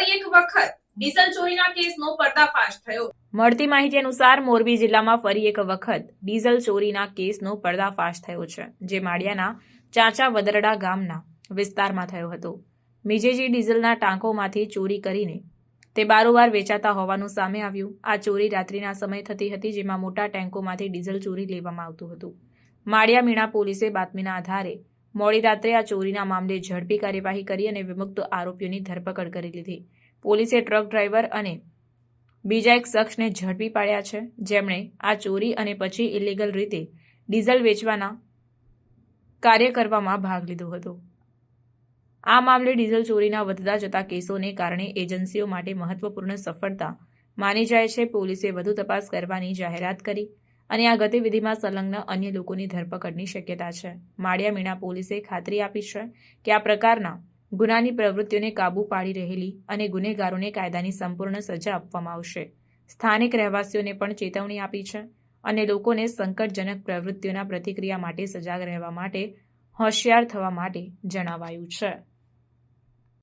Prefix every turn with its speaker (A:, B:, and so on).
A: ફરી એક વખત ડીઝલ ચોરીના કેસનો પર્દાફાશ થયો.
B: મળતી માહિતી અનુસાર મોરબી જિલ્લામાં ફરી એક વખત ડીઝલ ચોરીના કેસનો પર્દાફાશ થયો છે, જે માળિયાના ચાચા વદરડા ગામના વિસ્તારમાં થયો હતો. મિજેજી ડીઝલના ટાંકોમાંથી ચોરી કરીને તે બારોબાર વેચાતા હોવાનું સામે આવ્યું. આ ચોરી રાત્રિના સમય થતી હતી, જેમાં મોટા ટેન્કોમાંથી ડીઝલ ચોરી લેવામાં આવતું હતું. માળિયા મીણા પોલીસે બાતમીના આધારે મોડી રાત્રે આ ચોરીના મામલે ઝડપી કાર્યવાહી કરી અને વિમુક્ત આરોપીઓની ધરપકડ કરી લીધી. પોલીસે ટ્રક ડ્રાઈવર અને બીજા એક શખ્સને ઝડપી પાડ્યા છે. જેમણે આ ચોરી અને પછી ઇલીગલ રીતે ડીઝલ વેચવાના કાર્ય કરવામાં ભાગ લીધો હતો. આ મામલે ડીઝલ ચોરીના વધતા જતા કેસોને કારણે એજન્સીઓ માટે મહત્વપૂર્ણ સફળતા માની જાય છે. પોલીસે વધુ તપાસ કરવાની જાહેરાત કરી અને આ ગતિવિધિમાં સંલગ્ન અન્ય લોકોની ધરપકડની શક્યતા છે. માળિયા મીણા પોલીસે ખાતરી આપી છે કે આ પ્રકારના ગુનાની પ્રવૃત્તિઓને કાબૂ પાડી રહેલી અને ગુનેગારોને કાયદાની સંપૂર્ણ સજા આપવામાં આવશે. સ્થાનિક રહેવાસીઓને પણ ચેતવણી આપી છે અને લોકોને સંકટજનક પ્રવૃત્તિઓના પ્રતિક્રિયા માટે સજાગ રહેવા માટે હોશિયાર થવા માટે જણાવાયું છે.